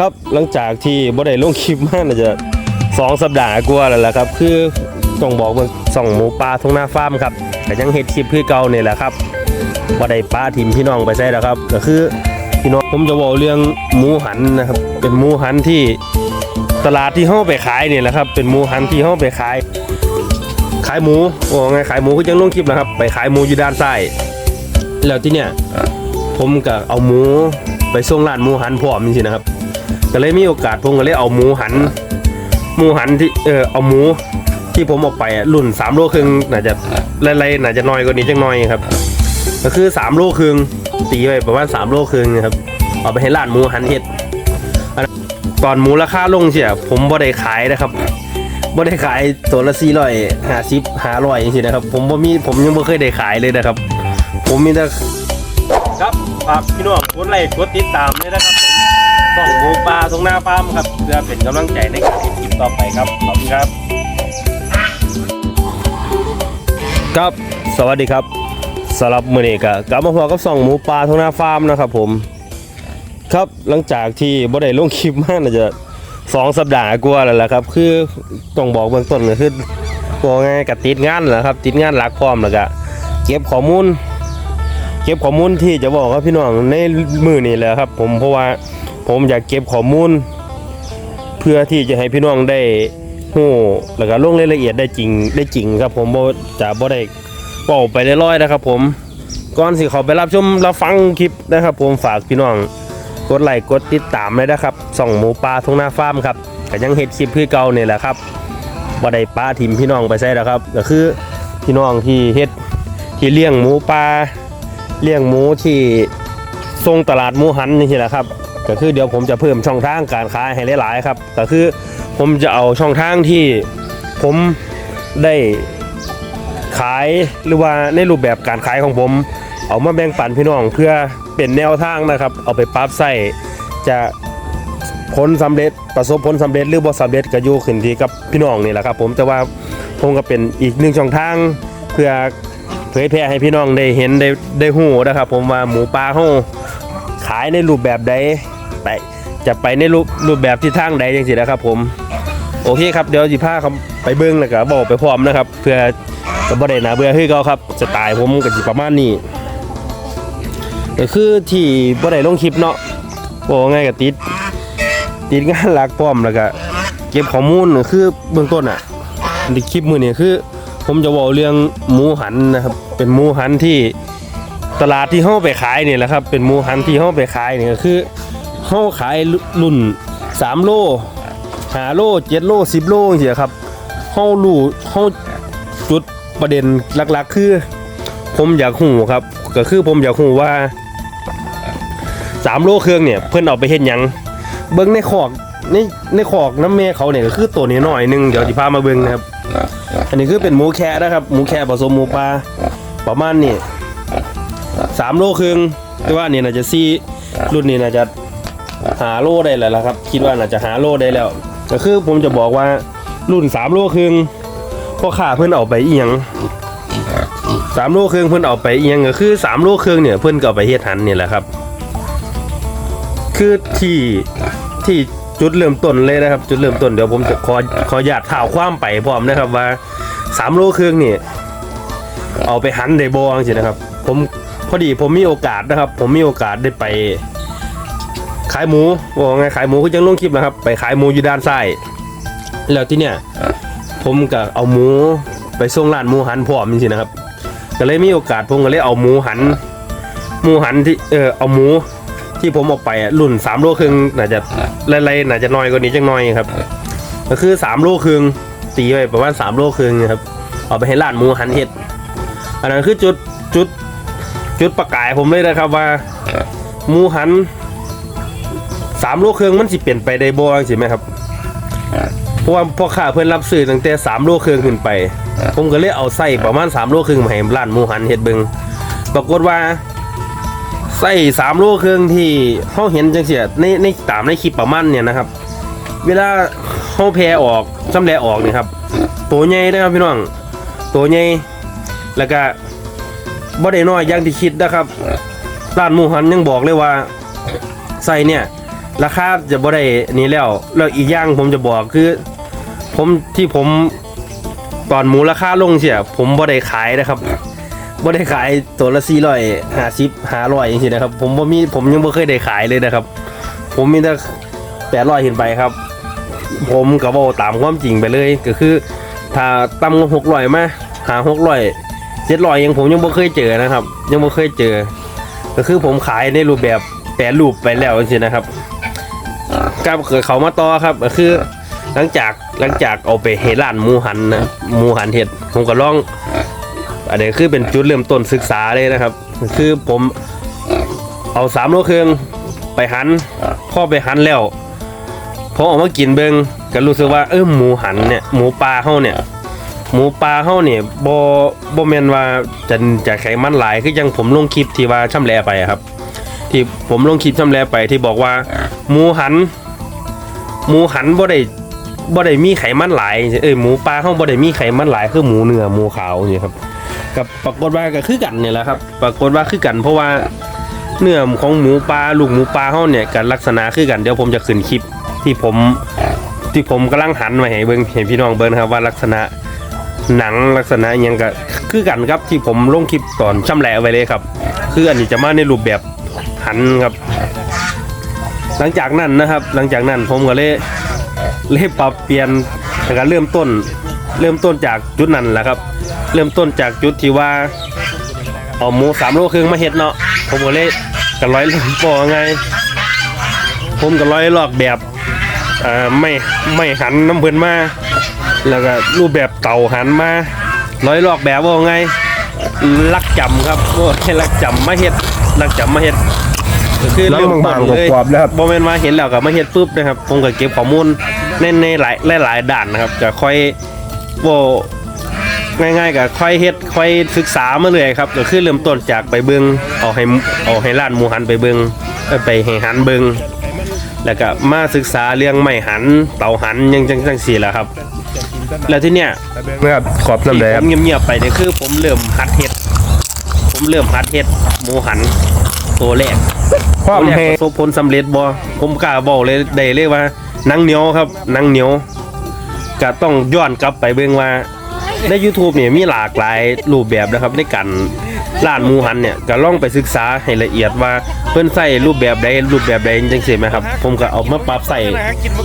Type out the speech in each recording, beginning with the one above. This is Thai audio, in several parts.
ครับหลังจากที่บ่ได้ลงคลิปมาน่าจะสองสัปดาห์กว่าแล้วล่ะครับ คือต้องบอกว่าส่องหมูปลาทุ่งนาฟาร์มครับแต่ยังเฮ็ดคลิปคือเก่านี่แหละครับบ่ได้ปลาทิมพี่น้องไปใส่แล้วครับก็คือพี่น้องผมจะบอกเรื่องหมูหันนะครับ เป็นหมูหันที่ตลาดที่เฮาไปขายเนี่ยแหละครับ เป็นหมูหันที่เฮาไปขาย ขายหมูโอ้ไงขายหมูคือจังลงคลิปนะครับ ไปขายหมูอยู่ด้านซ้ายแล้วที่เนี่ยผมก็เอาหมูไปส่งร้านหมูหันพร้อมจริงๆนะครับ ก็เลยมีโอกาสผมก็เลยเอาหมูหัน หมูหันที่เออเอาหมูที่ผมเอาไปอะรุ่น3โลครึ่งน่าจะไล่ๆน่าจะน้อยกว่านี้จังน้อยครับ ก็คือ3โลครึ่งตีไว้ประมาณ3โลครึ่งนะครับ เอาไปให้ร้านหมูหันเฮ็ดตอนหมูราคาลงเสียผมบ่ได้ขายนะครับบ่ได้ขายตัวละ450 500จริงๆนะครับ ผมบ่มีผมยังบ่เคยได้ขายเลยนะครับ ผมมีแต่ครับฝากพี่น้องกดไลค์กดติดตามด้วยนะครับ ต้องหมูปลาตรงหน้าฟาร์มครับเพื่อเป็นกำลังใจในการทำคลิปต่อไปครับขอบคุณครับ ครับสวัสดีครับสำหรับมือนี้ก็กลับมาพบกับส่องหมูปลาตรงหน้าฟาร์มนะครับผม ครับหลังจากที่บ่ได้ลงคลิปมาน่าจะสองสัปดาห์กว่าแล้วล่ะครับ คือต้องบอกเบื้องต้นก็คือบอกไงกับติดงานแหละครับ ติดงานหลักพร้อมแล้วก็เก็บข้อมูล เก็บข้อมูลที่จะบอกกับพี่น้องในมือนี่แหละครับ ผมเพราะว่า ผมอยากเก็บข้อมูล เพื่อที่จะให้พี่น้องได้ฮู้แล้วก็ลงรายละเอียดได้จริงได้จริงครับผมบ่จะบ่ได้เป่าไปลอยๆนะครับ ผมก่อนสิเขาไปรับชมรับฟังคลิปนะครับ ผมฝากพี่น้องกดไลค์กดติดตามเลยนะครับส่องหมูปลาทุ่งนาฟาร์มครับก็ยังเฮ็ดคลิปคือเก่านี่ยแหละครับบ่ได้ปลาทิมพี่น้องไปใส่แล้วครับ ก็คือพี่น้องที่เฮ็ดที่เลี้ยงหมูปลาเลี้ยงหมูที่ทรงตลาดหมูหันนี่แหละครับ ก็คือเดี๋ยวผมจะเพิ่มช่องทางการขายให้หลายๆครับ ก็คือผมจะเอาช่องทางที่ผมได้ขายหรือว่าในรูปแบบการขายของผม เอามาแบ่งปันพี่น้องเพื่อเป็นแนวทางนะครับ เอาไปปรับใส่จะผลสำเร็จประสบผลสำเร็จหรือบ่สำเร็จก็อยู่ขึ้นที่กับพี่น้องนี่แหละครับ ผมแต่ว่าผมก็เป็นอีกหนึ่งช่องทางเพื่อเผยแพร่ให้พี่น้องได้เห็นได้ได้หูนะครับ ผมว่าหมูปลาเฮาขายในรูปแบบใด ไปจะไปในรูปรูปแบบที่ทางใดจังซี่นะครับผมโอเคครับเดี๋ยวสิพาครับไปเบิ่งแล้วก็บอกไปพร้อมนะครับ เพื่อจะบ่ได้น่าเบื่อคือเก่าครับสไตล์ผมก็สิประมาณนี้ก็คือที่บ่ได้ลงคลิปเนาะบอกง่ายก็ติดติดงานหลักพร้อมแล้วก็เก็บข้อมูลคือเบื้องต้นอะในคลิปมื้อนี้คือ ผมจะบอกเรื่องหมูหันนะครับ เป็นหมูหันที่ตลาดที่เฮาไปขายเนี่ยแหละครับ เป็นหมูหันที่เฮาไปขายเนี่ก็คือ เฮาขายรุ่น3โล5โล7โล10โลจังซี่ครับเฮารู้เฮาจุดประเด็นหลักๆ คือ ผมอยากฮู้ครับ ก็คือผมอยากฮู้ว่า3โลเครื่องเนี่ยเพิ่นเอาไปเฮ็ดหยังเบิ่งในขอกในในขอกน้ำแม่เขาเนี่ยก็คือตัวนี้หน่อยหนึงเดี๋ยวสิพามาเบิ่งนะครับ อันนี้คือเป็นหมูแคะนะครับหมูแคะผสมหมูปลาประมาณนี้สามโลครึ่งแต่ว่านี่น่าจะซี่รุ่นนี้น่าจะ หาโลได้แล้วละครับ คิดว่าน่าจะหาโลได้แล้วก็คือผมจะบอกว่ารุ่นสามโลครึ่งพ่อค้าเพิ่นเอาไปเอียงสามโลครึ่งเพิ่นเอาไปเอียงก็คือสามโลครึ่งเนี่ยเพิ่นก็เอาไปเฮ็ดหันนี่แหละครับ คือที่ที่จุดเริ่มต้นเลยนะครับ จุดเริ่มต้นเดี๋ยวผมจะขอขออนุญาตข่าวความไปพร้อมนะครับว่าสามโลครึ่งนี่เอาไปหันได้บ่จังซี่นะครับ ผมพอดีผมมีโอกาสนะครับ ผมมีโอกาสได้ไป ขายหมูบอกไงขายหมูคือจังลงคลิปนะครับ ไปขายหมูอยู่ด้านซ้ายแล้วที่เนี่ยผมก็เอาหมูไปส่งร้านหมูหันพร้อมจริงๆนะครับ ก็เลยมีโอกาสผมก็เลยเอาหมูหันหมูหันที่เออเอาหมูที่ผมเอาไปรุ่น3โลครึ่งน่าจะไล่ๆน่าจะน้อยกว่านี้จังน้อยครับ ก็คือ3โลครึ่งตีไว้ประมาณ3โลครึ่งนะครับเอาไปให้ร้านหมูหันเฮ็ดอันนั้นคือจุดจุดจุดประกายผมเลยนะครับว่าหมูหัน 3โลครึ่งมันสิเปลี่ยนไปได้บ่จังซี่ไหมครับ เพราะว่าพ่อค้าเพิ่นรับซื้อตั้งแต่3โลครึ่งขึ้นไป ผมก็เลยเอาไส้ประมาณ3โลครึ่งมาให้ร้านหมูหันเฮ็ดเบิ่งปรากฏว่าไส้สามโลครึ่งที่เขาเห็นจังเสียในในตามในคลิปประมาณเนี่ยนะครับ เวลาเขาแพรออกจำแลออกนี่ครับ ตัวใหญ่นะครับพี่น้อง ตัวใหญ่แล้วก็บ่ได้น้อยอย่างที่คิดนะครับร้านหมูหันยังบอกเลยว่าไส้เนี่ย ราคาจะบ่ได้นี้แล้วแล้วอีกอย่างผมจะบอกคือ ผมที่ผมตอนหมูราคาลงเสียผมบ่ได้ขายนะครับบ่ได้ขายตัวละ450 500อยอย่างนี้นะครับ ผมบ่มีผมยังบ่เคยได้ขายเลยนะครับ ผมมีแต่800ขึ้นไปครับ ผมก็บอกตามความจริงไปเลยก็คือ ถ้าต่ำกว่า600มาหา600 700ยังผมยังบ่เคยเจอนะครับ ยังบ่เคยเจอ ก็คือผมขายในรูปแบบแปรรูปไปแล้วจริงๆนะครับ ก็เกิดเขามาต่อครับก็คือ หลังจากหลังจากเอาไปเฮร้านหมูหันนะหมูหันเห็ดผมก็ลอง อันนี้คือเป็นจุดเริ่มต้นศึกษาเลยนะครับ คือผมเอาสามโลเครื่องไปหันพ่อไปหันแล้วพอออกมากินเบิงก็รู้สึกว่าเออหมูหันเนี่ยหมูปลาเฮาเนี่ยหมูปลาเฮาเนี่ยบ่บ่แมนว่าจะจะไขมันหลายคือยังผมลงคลิปที่ว่าช่ำแลไปครับ ที่ผมลงคลิปช่ำแลไปที่บอกว่าหมูหัน หมูหันบ่ได้บ่ได้มีไขมันหลายเอ้ยหมูปลาเฮาบ่ได้มีไขมันหลายคือหมูเนื้อหมูขาวนี่ครับกับปรากฏว่าก็คือกันนี่แหละครับ ปรากฏว่าคือกันเพราะว่าเนื้อของหมูปลาลูกหมูปลาเฮาเนี่ยกันลักษณะคือกันเดี๋ยวผมจะขึ้นคลิปที่ผมที่ผมกำลังหันมาให้เบิ่งเห็นพี่น้องเบิ่งนครับว่าลักษณะหนังลักษณะอิหยังก็คือกันครับที่ผมลงคลิปตอนช่ำแหละไว้เลยครับ คืออันนี้จะมาในรูปแบบหันครับ หลังจากนั้นนะครับ หลังจากนั้นผมก็เลยเลยปรับเปลี่ยนแล้วก็เริ่มต้น เริ่มต้นจากจุดนั้นแหละครับ เริ่มต้นจากจุดที่ว่าเอาหมูสามโลครึ่งมาเฮ็ดเนาะผมก็เลยกันร้อยบอกไง ผมก็ร้อยลอกแบบอ่าไม่ไม่หันน้ำเพิ่นมาแล้วก็รูปแบบเต่าหันมาร้อยลอกแบบว่าไงลักจำครับว่าให้ลักจำมาเฮ็ดลักจำมาเฮ็ด คือลักเริ่มต้นบางๆเลยกรอบๆนะครับบ่แม่นว่าเห็นแล้วก็มาเฮ็ดปุ๊บนะครับผมก็เก็บข้อมูลในในหลายหลายๆด้านนะครับก็ค่อยบ่ง่ายๆก็ค่อยเฮ็ดค่อยศึกษามาเรื่อยครับก็คือเริ่มต้นจากไปเบิ่งเอาให้เอาให้ร้านหมูหันไปเบิ่งเอ้ยไปให้หันเบิ่งแล้วก็มาศึกษาเรื่องไม้หันเตาหันอยังจังจังซี่แหละครับ แล้วที่เนี้ยนะครับขอบน้ำแดที่งผมเงียบๆไปเนี่ยคือผมเริ่มหัดเฮ็ด ผมเริ่มหัดเฮ็ดหมูหันตัวแรก ความตัวแรกแห้งประสบผลสำเร็จบ่ผมกล้าบอกเลยได้เลยว่าหนังเหนียวครับหนังเหนียวก็ต้องย้อนกลับไปเบิ่งว่า ใน YouTube เนี่ยมีหลากหลายรูปแบบนะครับในการร้านหมูหันเนี่ยก็ลองไปศึกษาให้ละเอียดว่าเพิ่นใส่รูปแบบใดรูปแบบใดจังซี่ไหมครับ ผมก็เอามาปรับใส่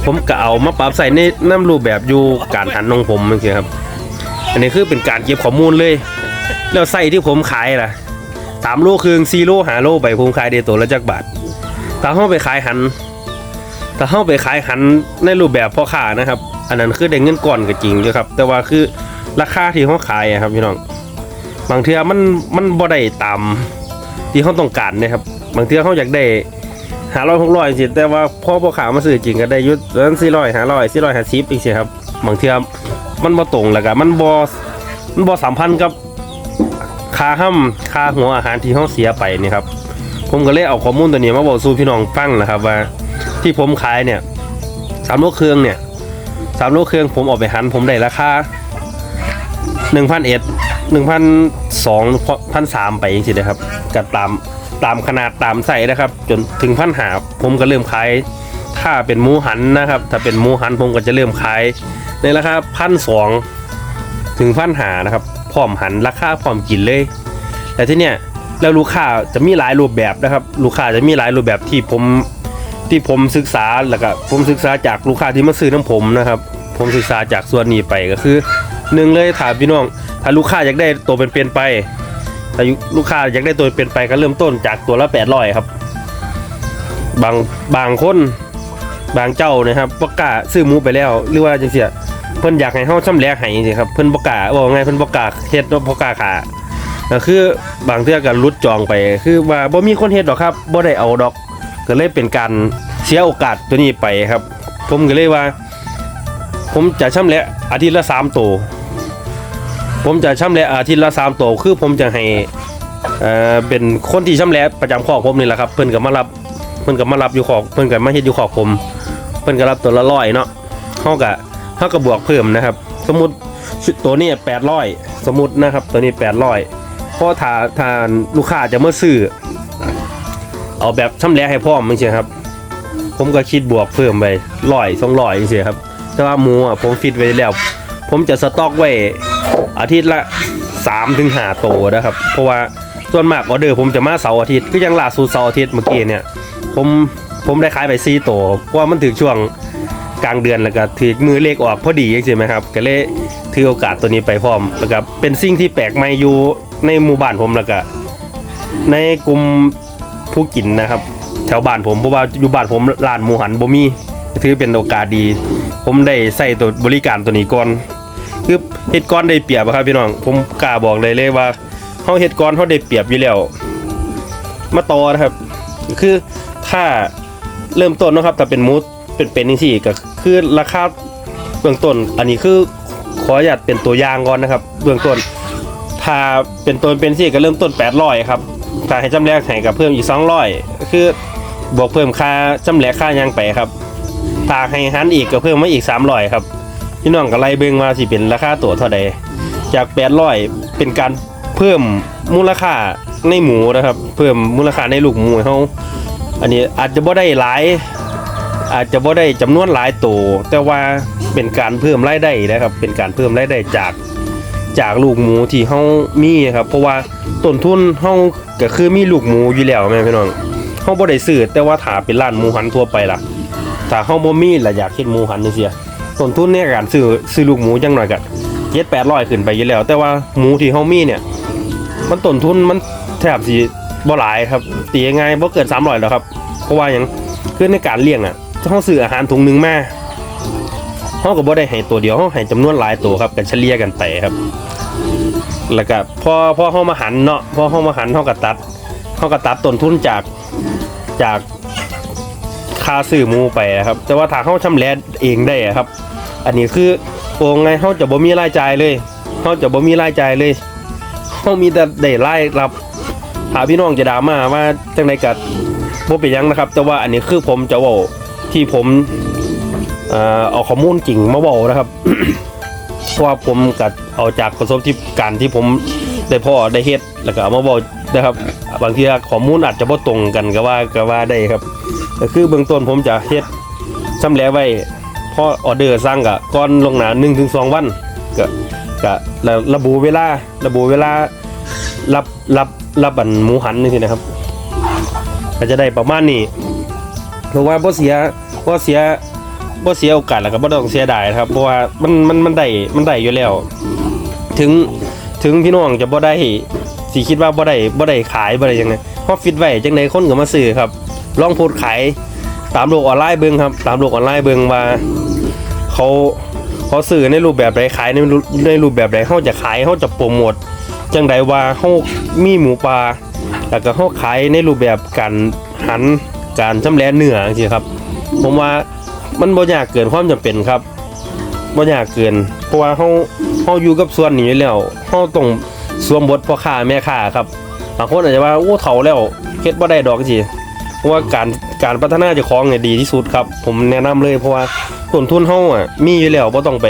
ผมก็เอามาปรับใส่ในน้ำรูปแบบอยู่การหันของผมจังซี่ครับ อันนี้คือเป็นการเก็บข้อมูลเลย แล้วไส้ที่ผมขายล่ะ สามโลครึ่งสี่โลหาโลไปผมขายได้ตัวละจักบาทถ้าเข้าไปขายหันถ้าเข้าไปขายหันในรูปแบบพ่อค้านะครับ อันนั้นคือได้เงินก่อนก็จริงอยู่ครับ แต่ว่าคือราคาที่เขาขายอะครับพี่น้องบางเทื่อมันมันบ่ได้ตามที่เขาต้องการนะครับ บางเทื่อเขาอยากได้หาร้อยหกร้อยสิแต่ว่าพ่อพ่อขามาซื้อจริงก็ได้ยุดนั้นสี่ร้อยหาร้อยสี่ร้อยห้าสิบอีกสิครับบางเทื่อมันบ่ตรงแล้วก็มันบ่มันบ่สัมพันธ์กับ ค่าห้ำค่าหัวอาหารที่เขาเสียไปนี่ครับ ผมก็เลยเอาข้อมูลตัวนี้มาบอกสู่พี่น้องฟังนะครับว่า ที่ผมขายเนี่ยสามโลเครื่องเนี่ยสามโลเครื่องผมออกไปหันผมได้ราคาหนึ่งพันเอ็ดหนึ่งพันสองพันสามไปจริงๆนะครับกับตามตามขนาดตามใส่นะครับ จนถึงพันหาผมก็เริ่มขายถ้าเป็นหมูหันนะครับ ถ้าเป็นหมูหันผมก็จะเริ่มขายในราคาพันสองถึงพันหานะครับ ร้อมหันราคาพร้อมกินเลย แต่ที่เนี้ยแล้วลูกค้าจะมีหลายรูปแบบนะครับ ลูกค้าจะมีหลายรูปแบบที่ผมที่ผมศึกษาแล้วก็ผมศึกษาจากลูกค้าที่มาซื้อน้ำผมนะครับ ผมศึกษาจากส่วนนี้ไปก็คือหนึ่งเลยถามพี่น้อง ถ้าลูกค้าอยากได้ตัวเป็นๆไปถ้าลูกค้าอยากได้ตัวเป็นไปก็เริ่มต้นจากตัวละแปดร้อยครับ บางบางคนบางเจ้านะครับประกล้าซื้อมูไปแล้วหรือว่าจังเสีย พิ่นอยากให้เฮาชำแหละให้สิครับเพิ่นบ่กล้าบอกไงเพิ่นบ่กล้าเฮ็ดบ่กล้าขาก็คือบางเทื่อก็รุดจองไป คือว่าบ่มีคนเฮ็ดดอกครับบ่ได้เอาดอก ก็เลยเป็นการเสียโอกาสตัวนี้ไปครับ ผมก็เลยว่า ผมจะชำแหละอาทิตย์ละ3ตัวผมจะชำแหละอาทิตย์ละ3ตัวคือผมจะให้เอ่อเป็นคนที่ชำแหละประจำคอกผมนี่แหละครับ เพิ่นก็มารับเพิ่นก็มารับอยู่คอกเพิ่นก็มาเฮ็ดอยู่คอกผม เพิ่นก็รับตัวละร้อยเนาะเฮาก็ เท่ากับบวกเพิ่มนะครับ สมมติตัวนี้แปดร้อยสมมตินะครับ ตัวนี้แปดร้อยเพราะถ้าถ้าลูกค้าจะมาซื้อเอาแบบช่ำแหละให้พร้อมไม่ใช่ครับ ผมก็คิดบวกเพิ่มไปร้อยสองร้อยเสียครับ แต่ว่าหมูอะผมฟิตไว้แล้ว ผมจะสต็อกไว้อาทิตย์ละ3ถึง5โตวนะครับ เพราะว่าส่วนมากออเดอร์ผมจะมาเสาร์อาทิตย์ก็ยังล่าสุดเสาร์อาทิตย์เมื่อกี้เนี่ย ผมผมได้ขายไป4โตวเพราะว่ามันถึงช่วง กลางเดือนแล้วก็ถือมือเลขออกพอดีใช่ไหมครับ ก็เลยถือโอกาสตัวนี้ไปพร้อมแล้วก็เป็นสิ่งที่แปลกใหม่อยู่ในหมู่บ้านผมแล้วก็ในกลุ่มผู้กินนะครับ แถวบ้านผมเพราะว่าอยู่บ้านผมร้านหมูหันบ่มีถือเป็นโอกาสดี ผมได้ใส่ตัวบริการตัวนี้ก่อนคือเฮ็ดก้อนได้เปรียบอะครับพี่น้องผมกล้าบอกเลยเลยว่าเฮาเฮ็ดก้อนเฮาได้เปรียบอยู่แล้วมาต่อนะครับ คือถ้าเริ่มต้นนะครับแต่เป็นมูส เป็นเป็นนี่สิก็คือราคาเบื้องต้น อันนี้คือขออนุญาตเป็นตัวอย่างก่อนนะครับ เบื้องต้น ถ้าเป็นตัวเป็นสิก็เริ่มต้น800ครับถ้าให้จำแลกให้กับเพิ่มอีก200คือบวกเพิ่มค่าจำแลกค่ายังไปครับถ้าให้หันอีกก็เพิ่มมาอีก 300 ครับ พี่น้องก็ไล่เบิ่งว่าสิเป็นราคาตัวเท่าใดจาก 800 เป็นการเพิ่มมูลค่าในหมูนะครับ เพิ่มมูลค่าในลูกหมูเฮาอันนี้อาจจะบ่ได้หลาย อาจจะบ่ได้จำนวนหลายตัวแต่ว่าเป็นการเพิ่มรายได้นะครับ เป็นการเพิ่มรายได้จากจากลูกหมูที่เฮามีครับ เพราะว่าต้นทุนเฮาก็คือมีลูกหมูอยู่แล้วแม่พี่น้องเฮาบ่ได้ซื้อแต่ว่าถ้าเป็นร้านหมูหันทั่วไปล่ะถ้าเฮาบ่มีและอยากเฮ็ดหมูหันจังซี่ต้นทุนในการซื้อซื้อลูกหมูจังหน่อยก็7 800ขึ้นไปอยู่แล้ว แต่ว่าหมูที่เฮามีเนี่ย มันต้นทุนมันแทบสิบ่หลายครับตีง่ายบ่เกิน300แล้วครับ เพราะว่าหยังคือในการเลี้ยงอะ เฮาซื้ออาหารถุงหนึงมาเฮาก็บ่ได้ให้ตัวเดียวเฮาให้จำนวนหลายตัวครับกันเฉลี่ยกันไปครับ แล้วก็พอพอเฮามาหันเนาะพอเฮามาหันเฮาก็ตัดเฮาก็ตัดต้นทุนจากจากค่าซื้อหมูไปครับ แต่ว่าถ้าเฮาชำแหละเองได้ครับ อันนี้คือโองไงเฮาจะบ่มีรายจ่ายเลยเฮาจะบ่มีรายจ่ายเลยเฮามีแต่ได้รายรับหาพี่น้องจะด่ามาว่าจังไดก็บ่เป็นยังนะครับ แต่ว่าอันนี้คือผมจะเว้า ที่ผมเอาข้อมูลจริงมาเว้านะครับ เพราะว่าผมกัดเอาจากประสบการณ์ที่ผมได้พ่อได้เฮ็ดแล้วก็เอามาบอกนะครับ บางทีข้อมูลอาจจะบ่ตรงกันก็ว่าก็ว่าได้ครับก็คือเบื้องต้นผมจะเฮ็ดชำแหละไว้พอออเดอร์สั่งก็ก่อนลงหนา1ถึง2วันก็ก็แล้วระบุเวลาระบุเวลารับรับรับบันหมูหันนี่นะครับ ก็จะได้ประมาณนี้ เพราะว่าบ่เสียบ่เสียบ่เสียโอกาสแล้วก็บ่ต้องเสียดายนะครับเพราะว่ามันมันมันได้มันได้อยู่แล้ว ถึงถึงพี่น้องจะบ่ได้สิคิดว่าบ่ได้บ่ได้ขายบ่ได้ยังไงเพราฟิตไว้จังไดคนก็มาซื้อครับ ลองโพสขายตามโลกออนไลน์เบิ่งครับ ตามโลกออนไลน์เบิ่งว่าเขาเขาซื้อในรูปแบบใดขายในรูในรูปแบบใดเฮาจะขายเฮาจะโปรโมทจังใดว่าเฮามีหมูปลาแล้วก็เฮาขายในรูปแบบการหัน การชำแหละเนื้อจังครับ ผมว่ามันบ่ยากเกินความจำเป็นครับบ่ยากเกิน เพราะว่าเฮาเฮาอยู่กับส่วนนี้แล้วเฮาต้องสวมบทพ่อค้าแม่ค้าครับบางคนอาจจะว่าโอ้เฒ่าแล้วเฮ็ดบ่ได้ดอกสิเพราะว่าการการพัฒนาเจ้าของเนี่ยดีที่สุดครับ ผมแนะนำเลยเพราะว่าต้นทุนเฮาอะมีอยู่แล้วบ่ต้องไป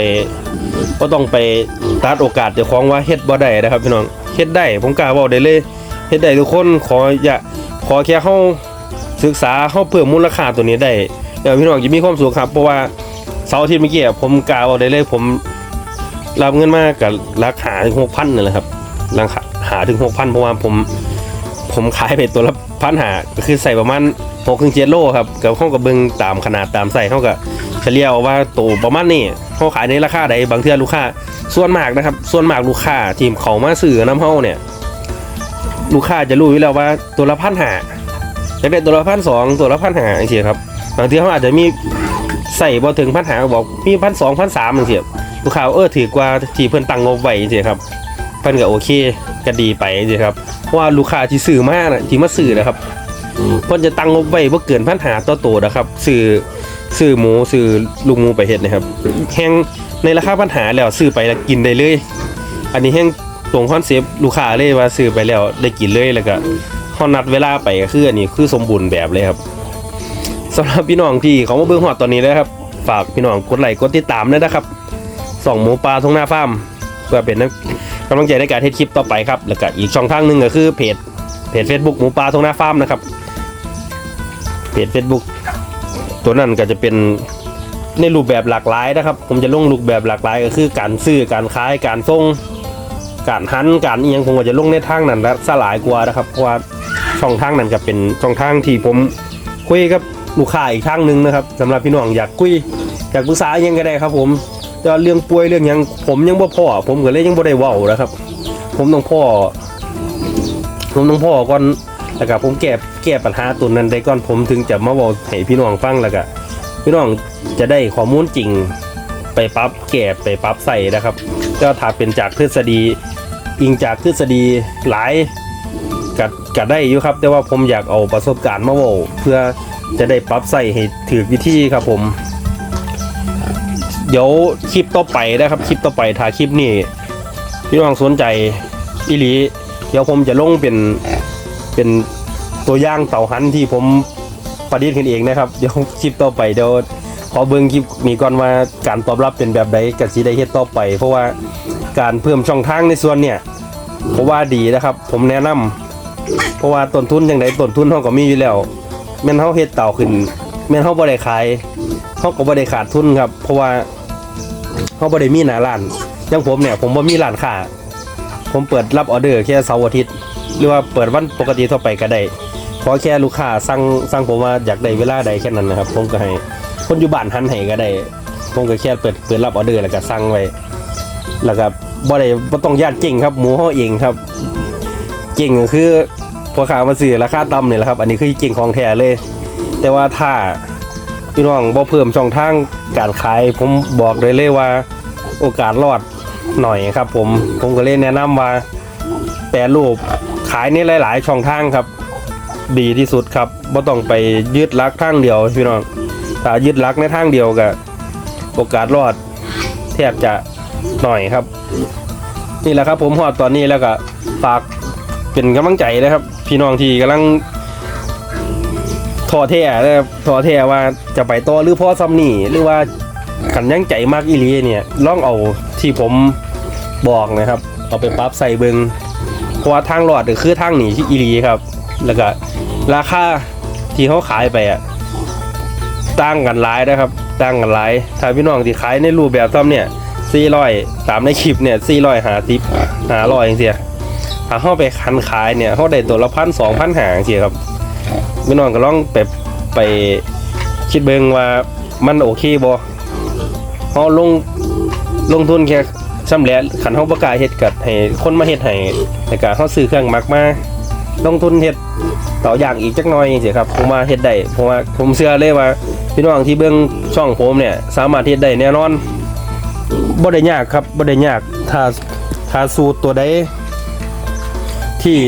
บ่ต้องไปตัดโอกาสเจ้าของว่าเฮ็ดบ่ได้นะครับพี่น้องเฮ็ดได้ผมกล้าเว้าได้เลยเฮ็ดได้ทุกคนขออย่าขอแค่เฮา ศึกษาเฮาเพิ่มมูลค่าตัวนี้ได้เดี๋ยวพี่น้องจะมีความสุขครับ เพราะว่าเสาร์อาทิตย์เมื่อกี้ผมกล่าวได้เลย ผมรับเงินมากกับราคาถึงหกพันนี่แหละครับราคาหาถึงหกพันเพราะว่าผมผมขายไปตัวละพันหาก็คือใส่ประมาณหกถึงเจ็ดโลครับกับข้ากับเบิงตามขนาดตามใส่เข้ากับเฉลี่ยว่าตัวประมาณนี้เขาขายในราคาใดบางเทื่อลูกค้าส่วนมากนะครับ ส่วนมากลูกค้าทีมเขามาซื้อน้ำเฮาเนี่ย ลูกค้าจะรู้อยู่แล้วว่าตัวละพันหา จะเป็นตัวละพันสองตัวละพันหาอย่างเงี้ยครับบางทีเขาอาจจะมีใส่บ่ถึงพันหาบอกมีพันสองพันสามอย่างเงี้ยลูกค้าเออถือกว่าที่เพิ่นตั้งงบไว้อย่างเงี้ยครับเพิ่นก็โอเคก็ดีไปอย่างเงี้ยครับเพราะว่าลูกค้าที่ซื้อมากนะที่มาซื้อนะครับเพิ่นจะตั้งงบไว้บ่เกินพันหาต่อตัวนะครับซื้อซื้อหมูซื้อลูกหมูไปเฮ็ดนะครับแห้งในราคาพันหาแล้วซื้อไปแล้วกินได้เลย อันนี้แห้งตรงคอนเซปต์ลูกค้าเลยว่าซื้อไปแล้วได้กินเลยแล้วก็ ฮานัดเวลาไปก็คืออันนี้คือสมบูรณ์แบบเลยครับสำหรับพี่น้องที่เขามาเบิ่งหอดตอนนี้นะครับ ฝากพี่น้องกดไลค์กดติดตามด้วยนะครับส่องหมูปลาทงหน้าฟาร์มเพื่อเป็นกำลังใจในการเทดคลิปต่อไปครับแล้วก็อีกช่องทางหนึ่งก็คือเพจเพจ Facebook หมูปลาทงหน้าฟาร์มนะครับเพจ Facebook ตัวนั้นก็จะเป็นในรูปแบบหลากหลายนะครับ ผมจะลงรูปแบบหลากหลายก็คือการซื้อการขายการส่งการหันการเอียงผมก็จะลงในทางนั้นและสลายกว่านะครับเพราะว่า ช่องทางนั้นก็เป็นช่องทางที่ผมคุยกับลูกค้าอีกทางหนึ่งนะครับสำหรับพี่น้องอยากคุยอยากปรึกษาอิหยังก็ได้ครับ ผมแต่เรื่องป่วยเรื่องยังผมยังบ่พอผมก็เลยยังบ่ได้เว้านะครับ ผมต้องพ่อ ผมต้องพ่อก่อนแล้วก็ผมแก้แก้ปัญหาตัวนั้นได้ก่อนผมถึงจะมาบอกให้พี่น้องฟังแล้วก็พี่น้องจะได้ข้อมูลจริงไปปรับแก้ไปปรับใส่นะครับ ก็ถ้าเป็นจากทฤษฎีอิงจากทฤษฎีหลาย ก็ก็ได้อยู่ครับ แต่ว่าผมอยากเอาประสบการณ์มาบอกเพื่อจะได้ปรับใส่ให้ถือวิธีครับผม เดี๋ยวคลิปต่อไปนะครับคลิปต่อไปถ้าคลิปนี้พี่น้องสนใจอีหลีเดี๋ยวผมจะลงเป็นเป็นตัวอย่างเต่าหันที่ผมประดิษฐ์ขึ้นเองนะครับ เดี๋ยวคลิปต่อไปเดี๋ยวขอเบิ่งคลิปนี้ก่อนว่าการตอบรับเป็นแบบใดกับสีได้เฮ็ดต่อไป เพราะว่าการเพิ่มช่องทางในส่วนเนี่ยผมว่าดีนะครับ ผมแนะนำ เพราะว่าต้นทุนอย่างไรต้นทุนเขาก็มีอยู่แล้วแม่นเขาเฮ็ดเต่าขึ้นแม่นเขาบ่ได้ขายเขาก็บ่ได้ขาดทุนครับ เพราะว่าเขาบ่ได้มีหน้าร้านอย่างผมเนี่ยผมบ่มีร้านค้าผมเปิดรับออเดอร์แค่เสาร์อาทิตย์ หรือว่าเปิดวันปกติทั่วไปก็ได้ขอแค่ลูกค้าสั่งสั่งผมว่าอยากได้เวลาใดแค่นั้นนะครับ ผมก็ให้คนอยู่บ้านหันให้ก็ได้ ผมก็แค่เปิดเปิดรับออเดอร์แล้วก็สั่งไว้แล้วก็บ่ได้บ่ต้องญาติเก่งครับ หมูเฮาเองครับ เก่งก็คือพอขามาซื้อราคาต่ำนี่แหละครับ อันนี้คือเก่งของแท้เลย แต่ว่าถ้าพี่น้องบ่เพิ่มช่องทางการขายผมบอกเลยเลยว่าโอกาสรอดหน่อยครับ ผมผมก็เลยแนะนำว่าแปรรูปขายในหลาย ๆ ช่องทางครับ ดีที่สุดครับไม่ต้องไปยึดลักทางเดียวพี่น้องถ้ายึดลักในทางเดียวก็โอกาสรอดแทบจะหน่อยครับ นี่แหละครับผมหอดตอนนี้แล้วก็ฝาก เป็นกำลังใจนะครับ พี่น้องที่กำลังท้อแท้นะครับท้อแท้ว่าจะไปต่อหรือพ่อซ้ำนี่หรือว่าขันยังใจมากอีลีเนี่ยลองเอาที่ผมบอกนะครับ เอาไปปรับใส่เบิงเพราะว่าทางหลอดก็คือทางหนีที่อีลีครับ แล้วก็ราคาที่เขาขายไปอะต่างกันหลายนะครับต่างกันหลายถ้าพี่น้องที่ขายในรูปแบบซ้ำเนี่ย400ตามในคลิปเนี่ย400หาทิปหาร้อยอย่างเสีย ถ้าเข้าไปคันขายเนี่ยเขาได้ตัวละพันสองพันหางเสียครับพี่น้องก็ลองไปไปคิดเบิงว่ามันโอเคบ่เขาลงลงทุนแค่สำเร็จขันเขาประกล้าศเฮ็ดกัดให้คนมาเฮ็ดให้แต่การเขาซื้อเครื่องมักมาลงทุนเฮ็ดต่ออย่างอีกจักหน่อยสิครับผมมาเฮ็ดได้เพราะว่าผมเชื่อเลยว่าพี่น้องที่เบิ่งช่องผมเนี่ย สามารถเฮ็ดได้แน่นอนบ่ได้ยากครับบ่ได้ยากถ้าถ้าสูตรตัวใด ที่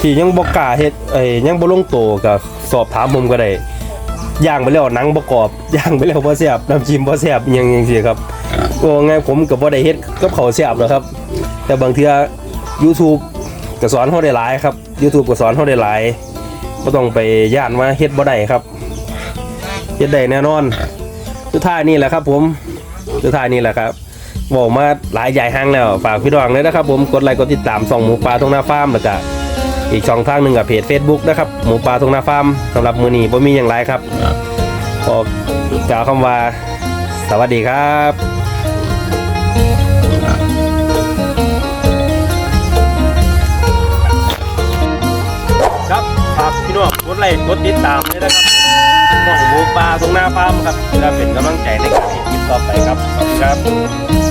ที่ยังบ่กล้าเฮ็ดเอ้ยยังบ่ลงโตก็สอบถามผมก็ได้ย่างไปแล้วหนังประกอบย่างไปแล้วบ่แซ่บน้ำจิ้มบ่แซ่บอิหยังจังซี่ครับโอ้ไงผมก็บ่ได้เฮ็ดกับเขาวแซ่บหรอกครับ แต่บางเทื่อ YouTube ก็สอนเฮาได้หลายครับ YouTube ก็สอนเฮาได้หลายบ่ต้องไปย่านว่าเฮ็ดบ่ได้ครับเฮ็ดได้แน่นอนสุดท้ายนี่แหละครับ ผมสุดท้ายนี่แหละครับ บอกมาหลายใหญ่ห้างแล้วฝากพี่น้องเลยนะครับผมกดไลค์กดติดตามส่องหมูปลาทงหน้าฟาร์มแล้วก็อีกช่องทางหนึ่งกับเพจ Facebook นะครับหมูป่าทงนาฟาร์มสำหรับมือนีบ่มีอย่างไรครับขอกล่าวคำว่าสวัสดีครับครับฝากพี่น้องกดไลค์กดติดตามด้วยนะครับช่องหมูป่าทงหน้าฟาร์มครับเพื่อเป็นกำลังใจในการทำคลิปต่อไปครับ ขอบคุณครับ